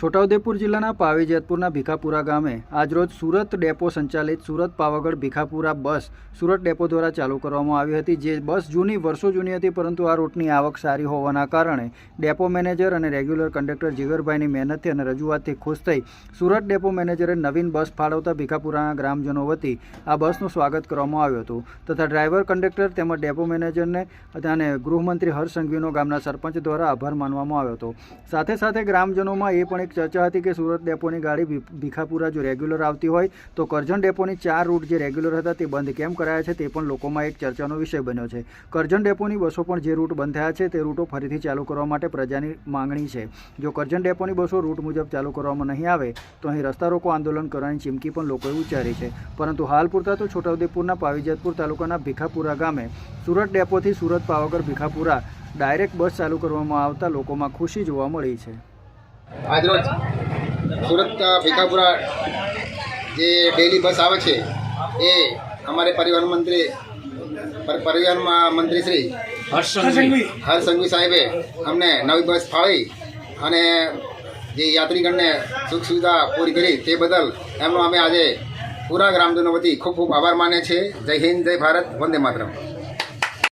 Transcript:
છોટાઉદેપુર જિલ્લાના પાવી જેતપુરના ભીખાપુરા ગામે આજરોજ સુરત ડેપો સંચાલિત સુરત પાવાગઢ ભીખાપુરા બસ સુરત ડેપો દ્વારા ચાલુ કરવામાં આવી હતી. જે બસ જૂની, વર્ષો જૂની હતી, પરંતુ આ રૂટની આવક સારી હોવાના કારણે ડેપો મેનેજર અને રેગ્યુલર કંડક્ટર જીગરભાઈની મહેનતથી અને રજૂઆતથી ખુશ થઈ સુરત ડેપો મેનેજરે નવીન બસ ફાળવતા ભીખાપુરાના ગ્રામજનો વતી આ બસનું સ્વાગત કરવામાં આવ્યું હતું. તથા ડ્રાઈવર, કંડક્ટર તેમજ ડેપો મેનેજરને અને ગૃહમંત્રી હર્ષ સંઘવીનો ગામના સરપંચ દ્વારા આભાર માનવામાં આવ્યો હતો. સાથે સાથે ગ્રામજનોમાં એ પણ એક ચર્ચા હતી કે સુરત ડેપોની ગાડી ભીખાપુરા જો રેગ્યુલર આવતી હોય, તો કરજણ ડેપોની ચાર રૂટ જે રેગ્યુલર હતા તે બંધ કેમ કરાયા છે તે પણ લોકોમાં એક ચર્ચાનો વિષય બન્યો છે. કરજણ ડેપોની બસો પણ જે રૂટ બંધ થયા છે તે રૂટો ફરીથી ચાલુ કરવા માટે પ્રજાની માંગણી છે. જો કરજણ ડેપોની બસો રૂટ મુજબ ચાલુ કરવામાં નહીં આવે, તો અહીં રસ્તા રોકો આંદોલન કરવાની ચીમકી પણ લોકોએ ઉચ્ચારી છે. પરંતુ હાલ પૂરતા તો છોટાઉદેપુરના પાવીજતપુર તાલુકાના ભીખાપુરા ગામે સુરત ડેપોથી સુરત પાવાગઢ ભીખાપુરા ડાયરેક્ટ બસ ચાલુ કરવામાં આવતા લોકોમાં ખુશી જોવા મળી છે. આજરોજ સુરત ભીખાપુરા જે ડેલી બસ આવે છે એ અમારે પરિવહન મંત્રી પરિવહન મંત્રી શ્રી હર્ષ સંઘવી સાહેબે અમને નવી બસ ફાળી અને જે યાત્રીગણને સુખ સુવિધા પૂરી કરી તે બદલ એમનો અમે આજે પૂરા ગ્રામજનો વતી ખૂબ ખૂબ આભાર માને છે. જય હિન્દ જય ભારત વંદે માતરમ.